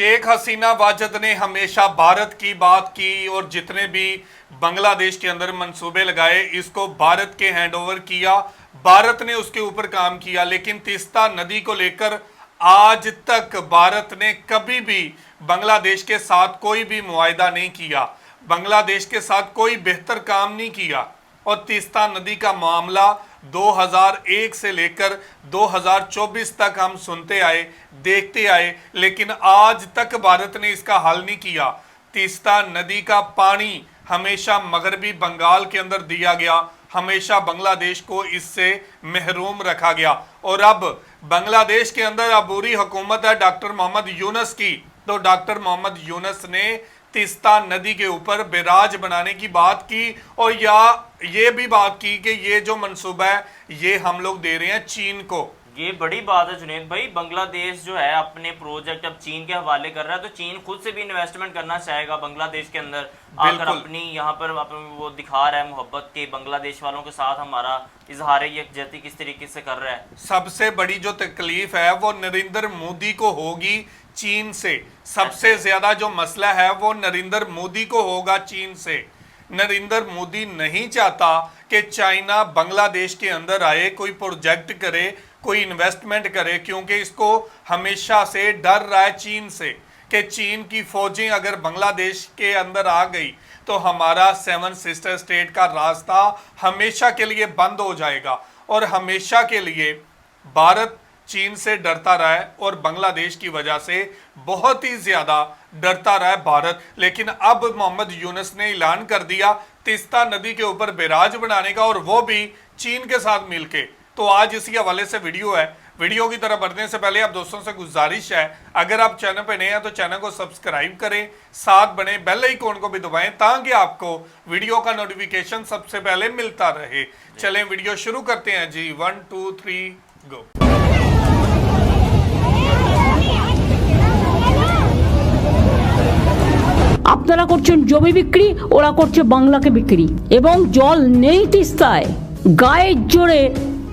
शेख हसीना वाजद ने हमेशा भारत की बात की और जितने भी बांग्लादेश के अंदर मंसूबे लगाए, इसको भारत के हैंडओवर किया। भारत ने उसके ऊपर काम किया, लेकिन तीस्ता नदी को लेकर आज तक भारत ने कभी भी बांग्लादेश के साथ कोई भी मुआयदा नहीं किया। बांग्लादेश के साथ कोई बेहतर काम नहीं किया। और तीस्ता नदी का मामला 2001 से लेकर 2024 तक हम सुनते आए, देखते आए, लेकिन आज तक भारत ने इसका हल नहीं किया। तीस्ता नदी का पानी हमेशा मगरबी बंगाल के अंदर दिया गया, हमेशा बांग्लादेश को इससे महरूम रखा गया। और अब बांग्लादेश के अंदर अबूरी हुकूमत है डॉक्टर मोहम्मद यूनस की। तो डॉक्टर मोहम्मद यूनस ने तीस्ता नदी के ऊपर बैराज बनाने की बात की और या ये भी बात की कि ये जो मंसूबा है ये हम लोग दे रहे हैं चीन को। ये बड़ी बात है जुनेद भाई। बांग्लादेश जो है अपने प्रोजेक्ट अब चीन के हवाले कर रहा है तो चीन खुद से भी इन्वेस्टमेंट करना चाहेगा बांग्लादेश के अंदर। आकर अपनी यहाँ पर वो दिखा रहा है मोहब्बत के बांग्लादेश वालों के साथ हमारा इजहार यकजहती किस तरीके से कर रहा है। सबसे बड़ी जो तकलीफ़ है वो नरेंद्र मोदी को होगी। चीन से। सबसे ज़्यादा जो मसला है वो नरेंद्र मोदी को होगा चीन से। नरेंद्र मोदी नहीं चाहता कि चाइना बांग्लादेश के अंदर आए कोई प्रोजेक्ट करे कोई इन्वेस्टमेंट करे क्योंकि इसको हमेशा से डर रहा है चीन से कि चीन की फौजें अगर बांग्लादेश के अंदर आ गई तो हमारा सेवन सिस्टर स्टेट का रास्ता हमेशा के लिए बंद हो जाएगा। और हमेशा के लिए भारत चीन से डरता रहा है और बांग्लादेश की वजह से बहुत ही ज़्यादा डरता रहा है भारत। लेकिन अब मोहम्मद यूनस ने ऐलान कर दिया तिस्ता नदी के ऊपर बैराज बनाने का और वो भी चीन के साथ मिलके। तो आज इसी हवाले से वीडियो है। वीडियो की तरफ़ बढ़ने से पहले आप दोस्तों से गुजारिश है। अगर आप चैनल पर नए हैं तो चैनल को सब्सक्राइब करें, साथ बने बेल आइकॉन को भी दबाएँ ताकि आपको वीडियो का नोटिफिकेशन सबसे पहले मिलता रहे। चलें वीडियो शुरू करते हैं जी। One, two, three, go. আপনারা করছেন জমি বিক্রি, ওরা করছে বাংলাকে বিক্রি। এবং জল নেই তিস্তায়। গায়ের জোরে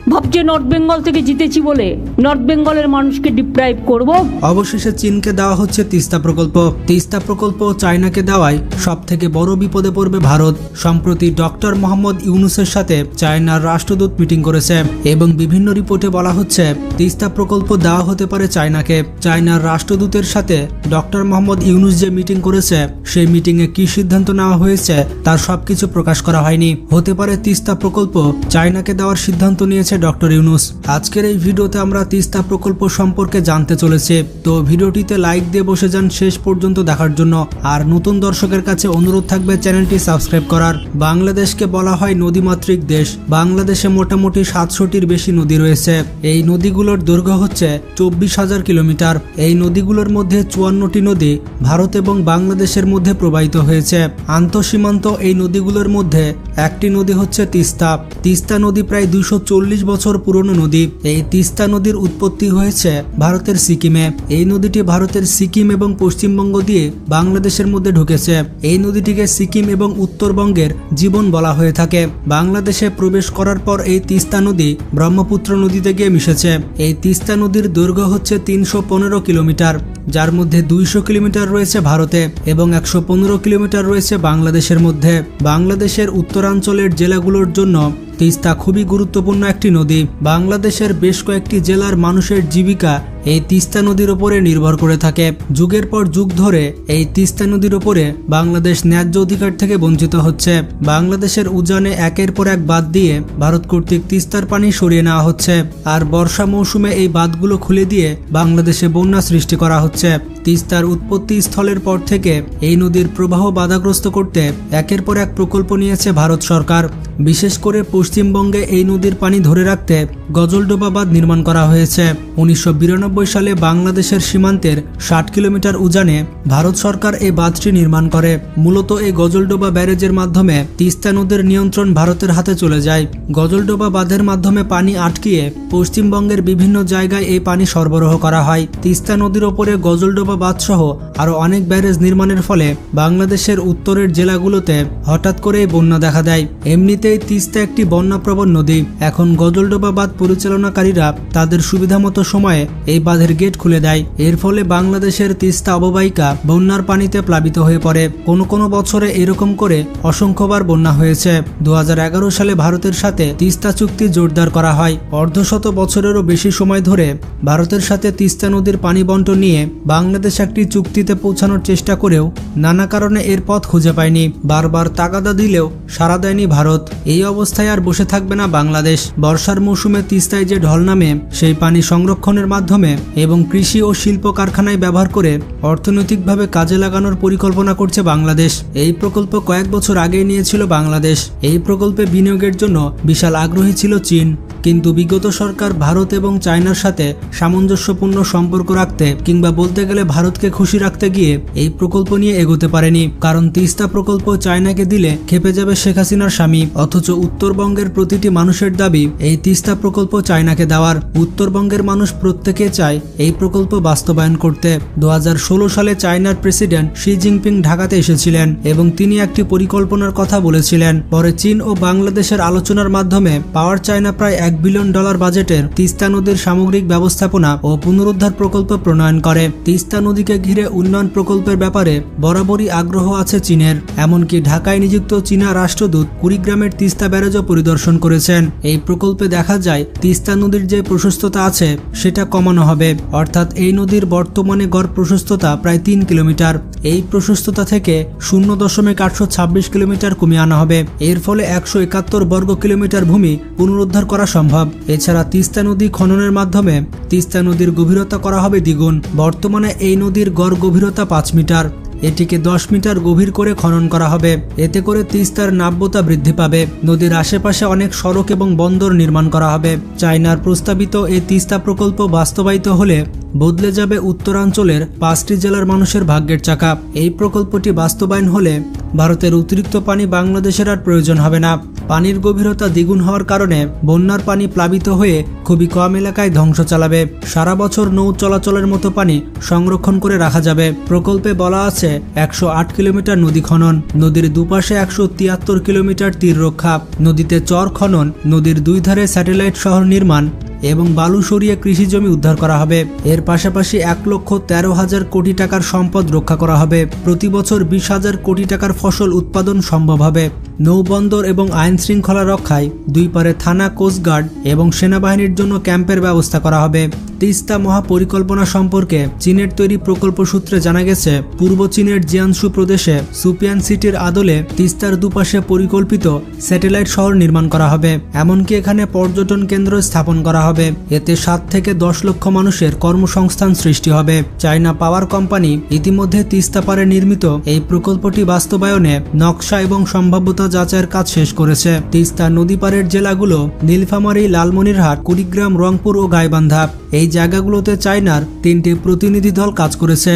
ভাবছে নর্থ বেঙ্গল থেকে জিতেছি বলে নর্থ বেঙ্গলের মানুষকে ডিপ্রাইভ করব। অবশেষে চীনকে দেওয়া হচ্ছে তিস্তা প্রকল্প। তিস্তা প্রকল্প চায়নাকে দেওয়ায় সব থেকে বড় বিপদে পড়বে ভারত, সম্প্রতি ডক্টর মোহাম্মদ ইউনুসের সাথে চায়নার রাষ্ট্রদূত মিটিং করেছে। এবং বিভিন্ন রিপোর্টে বলা হচ্ছে, তিস্তা প্রকল্প দেওয়া হতে পারে চায়নাকে। চায়নার রাষ্ট্রদূতের সাথে ডক্টর মোহাম্মদ ইউনুস যে মিটিং করেছে, সেই মিটিংয়ে কি সিদ্ধান্ত নেওয়া হয়েছে তার সবকিছু প্রকাশ করা হয়নি। হতে পারে তিস্তা প্রকল্প চায়নাকে দেওয়ার সিদ্ধান্ত নিয়েছে ডক্টর ইউনুস। আজকের এই ভিডিওতে আমরা তিস্তা প্রকল্প সম্পর্কে জানতে চলেছে। তো ভিডিওটিতে লাইক দিয়ে বসে যান শেষ পর্যন্ত দেখার জন্য। আর নতুন দর্শকের কাছে অনুরোধ থাকবে চ্যানেলটি সাবস্ক্রাইব করার। বাংলাদেশকে বলা হয় নদীমাতৃক দেশ। বাংলাদেশে মোটামুটি সাতশোটির বেশি নদী রয়েছে। এই নদীগুলোর দৈর্ঘ্য হচ্ছে চব্বিশ হাজার কিলোমিটার। এই নদীগুলোর মধ্যে চুয়ান্নটি নদী ভারত এবং বাংলাদেশের মধ্যে প্রবাহিত হয়েছে। আন্তঃসীমান্ত এই নদীগুলোর মধ্যে একটি নদী হচ্ছে তিস্তা। তিস্তা নদী প্রায় দুইশো চল্লিশ বছর পুরনো নদী। এই তিস্তা নদীর উৎপত্তি হয়েছে ভারতের সিকিমে। এই নদীটি ভারতের সিকিম এবং পশ্চিমবঙ্গ দিয়ে বাংলাদেশের মধ্যে ঢুকেছে। এই নদীটিকে সিকিম এবং উত্তরবঙ্গের জীবন বলা হয়ে থাকে। বাংলাদেশে প্রবেশ করার পর এই তিস্তা নদী ব্রহ্মপুত্র নদীতে গিয়ে মিশেছে। এই তিস্তা নদীর দৈর্ঘ্য হচ্ছে তিনশো পনেরো কিলোমিটার, যার মধ্যে দুইশো কিলোমিটার রয়েছে ভারতে এবং একশো পনেরো কিলোমিটার রয়েছে বাংলাদেশের মধ্যে। বাংলাদেশের উত্তরাঞ্চলের জেলাগুলোর জন্য তিস্তা খুবই গুরুত্বপূর্ণ একটি নদী। বাংলাদেশের বেশ কয়েকটি জেলার মানুষের জীবিকা এই তিস্তা নদীর ওপরে নির্ভর করে থাকে। যুগের পর যুগ ধরে এই তিস্তা নদীর ওপরে বাংলাদেশ ন্যায্য অধিকার থেকে বঞ্চিত হচ্ছে। বাংলাদেশের উজানে একের পর এক বাদ দিয়ে ভারত কর্তৃক তিস্তার পানি সরিয়ে নেওয়া হচ্ছে। আর বর্ষা মৌসুমে এই বাঁধগুলো খুলে দিয়ে বাংলাদেশে বন্যা সৃষ্টি করা হচ্ছে। তিস্তার উৎপত্তি স্থলের পর থেকে এই নদীর প্রবাহ বাধাগ্রস্ত করতে একের পর এক প্রকল্প নিয়েছে ভারত সরকার। বিশেষ করে পশ্চিমবঙ্গে এই নদীর পানি ধরে রাখতে গজলডোবা বাঁধ নির্মাণ করা হয়েছে। উনিশশো বিরানব্বই সালে বাংলাদেশের সীমান্তের ষাট কিলোমিটার উজানে ভারত সরকার এই বাঁধটি নির্মাণ করে। মূলত এই গজলডোবা ব্যারেজের মাধ্যমে তিস্তা নদীর নিয়ন্ত্রণ ভারতের হাতে চলে যায়। গজলডোবা বাঁধের মাধ্যমে পানি আটকিয়ে পশ্চিমবঙ্গের বিভিন্ন জায়গায় এই পানি সরবরাহ করা হয়। তিস্তা নদীর ওপরে গজলডোবা বাঁধ সহ আরও অনেক ব্যারেজ নির্মাণের ফলে বাংলাদেশের উত্তরের জেলাগুলোতে হঠাৎ করে বন্যা দেখা দেয়। এমনিতে এমনিতেই তিস্তা একটি বন্যাপ্রবণ নদী। এখন গজলডোবা বাঁধ পরিচালনাকারীরা তাদের সুবিধামতো সময়ে এই বাঁধের গেট খুলে দেয়। এর ফলে বাংলাদেশের তিস্তা অববাহিকা বন্যার পানিতে প্লাবিত হয়ে পড়ে। কোনো কোনো বছরে এরকম করে অসংখ্যবার বন্যা হয়েছে। দু হাজার এগারো সালে ভারতের সাথে তিস্তা চুক্তি জোরদার করা হয়। অর্ধশত বছরেরও বেশি সময় ধরে ভারতের সাথে তিস্তা নদীর পানি বন্টন নিয়ে বাংলাদেশ একটি চুক্তিতে পৌঁছানোর চেষ্টা করেও নানা কারণে এর পথ খুঁজে পায়নি। বারবার তাগাদা দিলেও সাড়া দেয়নি ভারত। এই অবস্থায় আর বসে থাকবে না বাংলাদেশ। বর্ষার মৌসুমে তিস্তায় যে ঢল নামে, সেই পানি সংরক্ষণের মাধ্যমে এবং কৃষি ও শিল্প কারখানায় ব্যবহার করে অর্থনৈতিকভাবে কাজে লাগানোর পরিকল্পনা করছে বাংলাদেশ। এই প্রকল্প কয়েক বছর আগেই নিয়েছিল বাংলাদেশ। এই প্রকল্পে বিনিয়োগের জন্য বিশাল আগ্রহী ছিল চীন। কিন্তু বিগত সরকার ভারত এবং চায়নার সাথে সামঞ্জস্যপূর্ণ সম্পর্ক রাখতে কিংবা বলতে গেলে ভারতকে খুশি রাখতে গিয়ে এই প্রকল্প নিয়ে এগোতে পারেনি। কারণ তিস্তা প্রকল্প চায়নাকে দিলে খেপে যাবে শেখ হাসিনার স্বামী। অথচ উত্তরবঙ্গের প্রতিটি মানুষের দাবি এই তিস্তা প্রকল্প চায়নাকে দেওয়ার। উত্তরবঙ্গের মানুষ প্রত্যেকে চায় এই প্রকল্প বাস্তবায়ন করতে। দু হাজার ষোলো সালে চায়নার প্রেসিডেন্ট শি জিনপিং ঢাকাতে এসেছিলেন এবং তিনি একটি পরিকল্পনার কথা বলেছিলেন। পরে চীন ও বাংলাদেশের আলোচনার মাধ্যমে পাওয়ার চায়না প্রায় এক বিলিয়ন ডলার বাজেটের তিস্তা নদীর সামগ্রিক ব্যবস্থাপনা ও পুনরুদ্ধার প্রকল্প প্রণয়ন করে। তিস্তা নদীকে ঘিরে উন্নয়ন প্রকল্পের ব্যাপারে বরাবরই আগ্রহ আছে চীনের। এমনকি ঢাকায় নিযুক্ত চীনা রাষ্ট্রদূত কুড়িগ্রামের তিস্তা ব্যারেজও পরিদর্শন করেছেন। এই প্রকল্পে দেখা যায়, তিস্তা নদীর যে প্রশস্ততা আছে, সেটা কমানো হবে। অর্থাৎ এই নদীর বর্তমানে গড় প্রশস্ততা প্রায় তিন কিলোমিটার। এই প্রশস্ততা থেকে শূন্য দশমিক আটশো ছাব্বিশ কিলোমিটার কমিয়ে আনা হবে। এর ফলে একশো একাত্তর বর্গ কিলোমিটার ভূমি পুনরুদ্ধার করা সম্ভব। এছাড়া তিস্তা নদী খননের মাধ্যমে তিস্তা নদীর গভীরতা করা হবে দ্বিগুণ। বর্তমানে এই নদীর গড় গভীরতা পাঁচ মিটার। এটিকে দশ মিটার গভীর করে খনন করা হবে। এতে করে তিস্তার নাব্যতা বৃদ্ধি পাবে। নদীর আশেপাশে অনেক সড়ক এবং বন্দর নির্মাণ করা হবে। চায়নার প্রস্তাবিত এই তিস্তা প্রকল্প বাস্তবায়িত হলে বদলে যাবে উত্তরাঞ্চলের পাঁচটি জেলার মানুষের ভাগ্যের চাকা। এই প্রকল্পটি বাস্তবায়ন হলে ভারতের অতিরিক্ত পানি বাংলাদেশের আর প্রয়োজন হবে না। পানির গভীরতা দ্বিগুণ হওয়ার কারণে বন্যার পানি প্লাবিত হয়ে খুবই কম এলাকায় ধ্বংস চালাবে। সারা বছর নৌ চলাচলের মতো পানি সংরক্ষণ করে রাখা যাবে। প্রকল্পে বলা আছে একশো আট কিলোমিটার নদী খনন, নদীর দুপাশে একশো তিয়াত্তর কিলোমিটার তীর রক্ষা, নদীতে চর খনন, নদীর দুই ধারে স্যাটেলাইট শহর নির্মাণ এবং বালু সরিয়ে কৃষি জমি উদ্ধার করা হবে। এর পাশাপাশি এক লক্ষ তেরো হাজার কোটি টাকার সম্পদ রক্ষা করা হবে। প্রতি বছর বিশ হাজার কোটি টাকার ফসল উৎপাদন সম্ভব হবে। নৌবন্দর এবং আইন শৃঙ্খলা রক্ষায় দুই পারে থানা কোস্টগার্ড এবং সেনাবাহিনীর জন্য ক্যাম্পের ব্যবস্থা করা হবে। তিস্তা মহাপরিকল্পনা সম্পর্কে চীনের তৈরি প্রকল্প সূত্রে জানা গেছে, পূর্ব চীনের জিয়ানসু প্রদেশে সুপিয়ান সিটির আদলে তিস্তার দুপাশে পরিকল্পিত স্যাটেলাইট শহর নির্মাণ করা হবে। এমনকি এখানে পর্যটন কেন্দ্র স্থাপন করা হবে। এতে সাত থেকে দশ লক্ষ মানুষের কর্মসংস্থান সৃষ্টি হবে। চায়না পাওয়ার কোম্পানি ইতিমধ্যে তিস্তা পারে নির্মিত এই প্রকল্পটি বাস্তবায়নে নকশা এবং সম্ভাব্যতা যাচাইয়ের কাজ শেষ করেছে। তিস্তা নদী পারের জেলাগুলো নীলফামারী, লালমনিরহাট, কুড়িগ্রাম, রংপুর ও গাইবান্ধা। এই জায়গাগুলোতে চায়নার তিনটি প্রতিনিধি দল কাজ করেছে।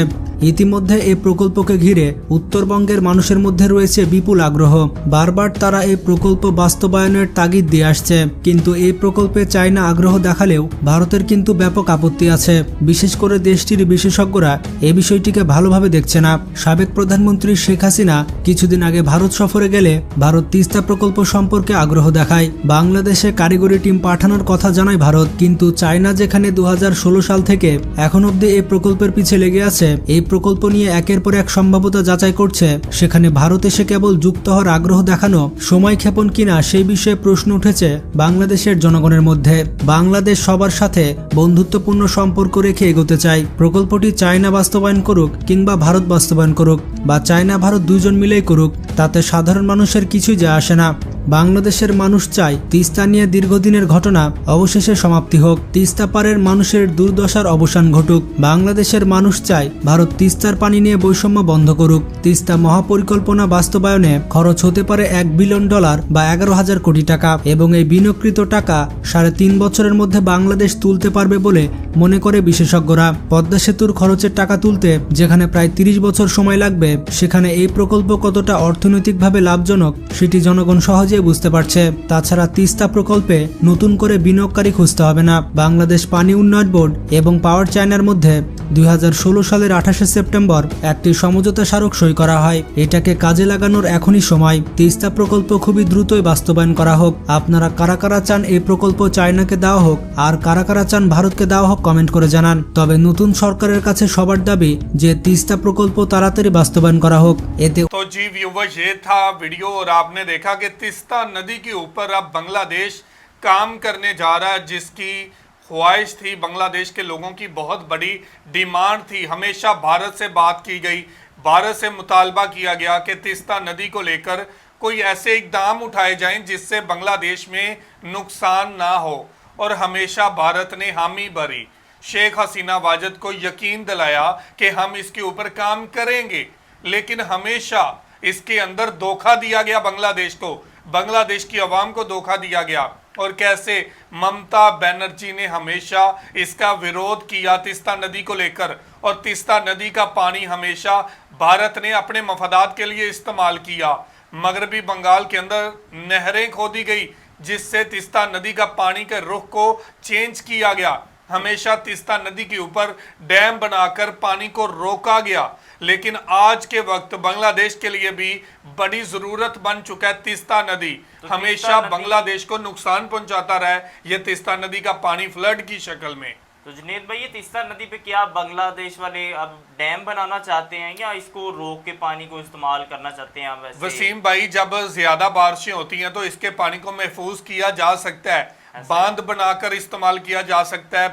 ইতিমধ্যে এই প্রকল্পকে ঘিরে উত্তরবঙ্গের মানুষের মধ্যে রয়েছে বিপুল আগ্রহ। বারবার তারা এই প্রকল্প বাস্তবায়নের তাগিদ দিয়ে আসছে। কিন্তু এই প্রকল্পে চায়না আগ্রহ দেখালেও ভারতের কিন্তু ব্যাপক আপত্তি আছে। বিশেষ করে দেশটির বিশেষজ্ঞরা এ বিষয়টিকে ভালোভাবে দেখছে না। সাবেক প্রধানমন্ত্রী শেখ হাসিনা কিছুদিন আগে ভারত সফরে গেলে ভারত তিস্তা প্রকল্প সম্পর্কে আগ্রহ দেখায়। বাংলাদেশে কারিগরি টিম পাঠানোর কথা জানায় ভারত। কিন্তু চায়না যেখানে দু হাজার ষোলো সাল থেকে এখন অবধি এই প্রকল্পের পিছে লেগে আছে, এই প্রকল্প নিয়ে একের পর এক সম্ভাব্যতা যাচাই করছে। সেখানে ভারত এসে কেবল যুক্ত হওয়ার আগ্রহ দেখানো, সময় ক্ষেপণ কিনা সেই বিষয়ে প্রশ্ন উঠেছে বাংলাদেশের জনগণের মধ্যে। বাংলাদেশ সবার সাথে বন্ধুত্বপূর্ণ সম্পর্ক রেখে এগোতে চায় প্রকল্পটি চায়না বাস্তবায়ন করুক কিংবা ভারত বাস্তবায়ন করুক বা চায়না ভারত দুজন মিলেই করুক, তাতে সাধারণ মানুষের কিছুই যায় আসে না। বাংলাদেশের মানুষ চায় তিস্তা নিয়ে দীর্ঘদিনের ঘটনা অবশেষে সমাপ্তি হোক। তিস্তা পারের মানুষের দুর্দশার অবসান ঘটুক। বাংলাদেশের মানুষ চায় ভারত তিস্তার পানি নিয়ে বৈষম্য বন্ধ করুক। তিস্তা মহাপরিকল্পনা বাস্তবায়নে খরচ হতে পারে এক বিলিয়ন ডলার বা এগারো হাজার কোটি টাকা এবং এই বিনিয়োগকৃত টাকা সাড়ে তিন বছরের মধ্যে বাংলাদেশ তুলতে পারবে বলে মনে করে বিশেষজ্ঞরা। পদ্মা সেতুর খরচের টাকা তুলতে যেখানে প্রায় তিরিশ বছর সময় লাগবে, সেখানে এই প্রকল্প কতটা অর্থনৈতিকভাবে লাভজনক সেটি জনগণ সহজে সহজেই বুঝতে পারছে তাছাড়া তিস্তা প্রকল্পে নতুন করে বিনিয়োগকারী খুঁজতে হবে না বাংলাদেশ পানি উন্নয়ন বোর্ড এবং পাওয়ার চায়নার মধ্যে দুই সালের আঠাশে সেপ্টেম্বর একটি সমঝোতা স্মারক সই করা হয় এটাকে কাজে লাগানোর এখনই সময় তিস্তা প্রকল্প খুবই দ্রুতই বাস্তবায়ন করা হোক আপনারা কারা কারা চান এই প্রকল্প চায়নাকে দেওয়া হোক আর কারা কারা চান ভারতকে দেওয়া হোক কমেন্ট করে জানান তবে নতুন সরকারের কাছে সবার দাবি যে তিস্তা প্রকল্প তাড়াতাড়ি বাস্তবায়ন করা হোক এতে तो जी व्यूवर्स ये था वीडियो और आपने देखा कि तिस्ता नदी के ऊपर अब बांग्लादेश काम करने जा रहा है, जिसकी ख्वाहिश थी। बांग्लादेश के लोगों की बहुत बड़ी डिमांड थी। हमेशा भारत से बात की गई। भारत से मुतालबा किया गया कि तिस्ता नदी को लेकर कोई ऐसे इकदाम उठाए जाएँ, जिससे बांग्लादेश में नुकसान ना हो और हमेशा भारत ने हामी भरी। शेख हसीना वाजद को यकीन दिलाया कि हम इसके ऊपर काम करेंगे, लेकिन हमेशा इसके अंदर धोखा दिया गया बांग्लादेश को। बांग्लादेश की आवाम को धोखा दिया गया। और कैसे ममता बनर्जी ने हमेशा इसका विरोध किया तिस्ता नदी को लेकर, और तिस्ता नदी का पानी हमेशा भारत ने अपने मफादात के लिए इस्तेमाल किया। मगरबी बंगाल के अंदर नहरें खोदी गई, जिससे तिस्ता नदी का पानी के रुख को चेंज किया गया। हमेशा तिस्ता नदी के ऊपर डैम बनाकर पानी को रोका गया। लेकिन आज के वक्त बांग्लादेश के लिए भी बड़ी ज़रूरत बन चुका है तिस्ता नदी। तो हमेशा बांग्लादेश को नुकसान पहुंचाता रहा है ये तिस्ता नदी का पानी फ्लड की शक्ल में। तो जुनेद भाई ये तीस्ता नदी पे क्या बांग्लादेश वाले अब डैम बनाना चाहते हैं या इसको रोक के पानी को इस्तेमाल करना चाहते हैं वैसे? वसीम भाई जब ज़्यादा बारिशें होती हैं तो इसके पानी को महफूज किया जा सकता है। बाँध बनाकर इस्तेमाल किया जा सकता है।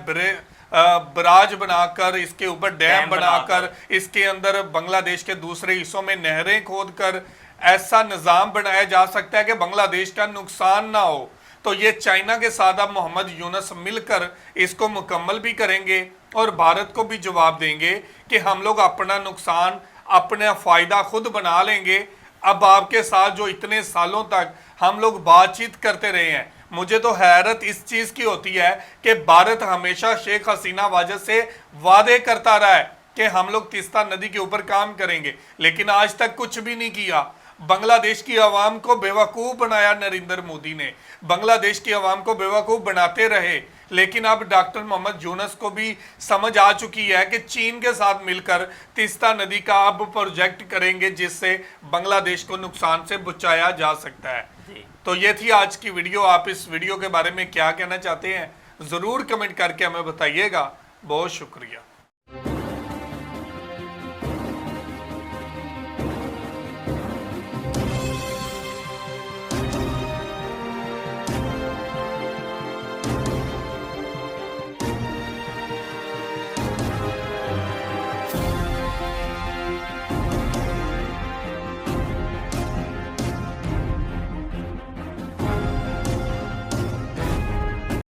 बराज बनाकर इसके ऊपर डैम बनाकर। इसके अंदर बांग्लादेश के दूसरे हिस्सों में नहरें खोदकर ऐसा निज़ाम बनाया जा सकता है कि बांग्लादेश का नुकसान ना हो तो ये चाइना के साथ अब मोहम्मद यूनस मिलकर इसको मुकम्मल भी करेंगे और भारत को भी जवाब देंगे कि हम लोग अपना नुकसान अपना फ़ायदा खुद बना लेंगे अब आपके साथ जो इतने सालों तक हम लोग बातचीत करते रहे हैं मुझे तो हैरत इस चीज़ की होती है कि भारत हमेशा शेख हसीना वाजद से वादे करता रहा है कि हम लोग तिस्ता नदी के ऊपर काम करेंगे। लेकिन आज तक कुछ भी नहीं किया। बांग्लादेश की आवाम को बेवकूफ़ बनाया नरेंद्र मोदी ने। बांग्लादेश की आवाम को बेवकूफ़ बनाते रहे। लेकिन अब डॉक्टर मोहम्मद यूनस को भी समझ आ चुकी है कि चीन के साथ मिलकर तिस्ता नदी का अब प्रोजेक्ट करेंगे, जिससे बांग्लादेश को नुकसान से बचाया जा सकता है। तो ये थी आज की वीडियो। आप इस वीडियो के बारे में क्या कहना चाहते हैं, ज़रूर कमेंट करके हमें बताइएगा। बहुत शुक्रिया।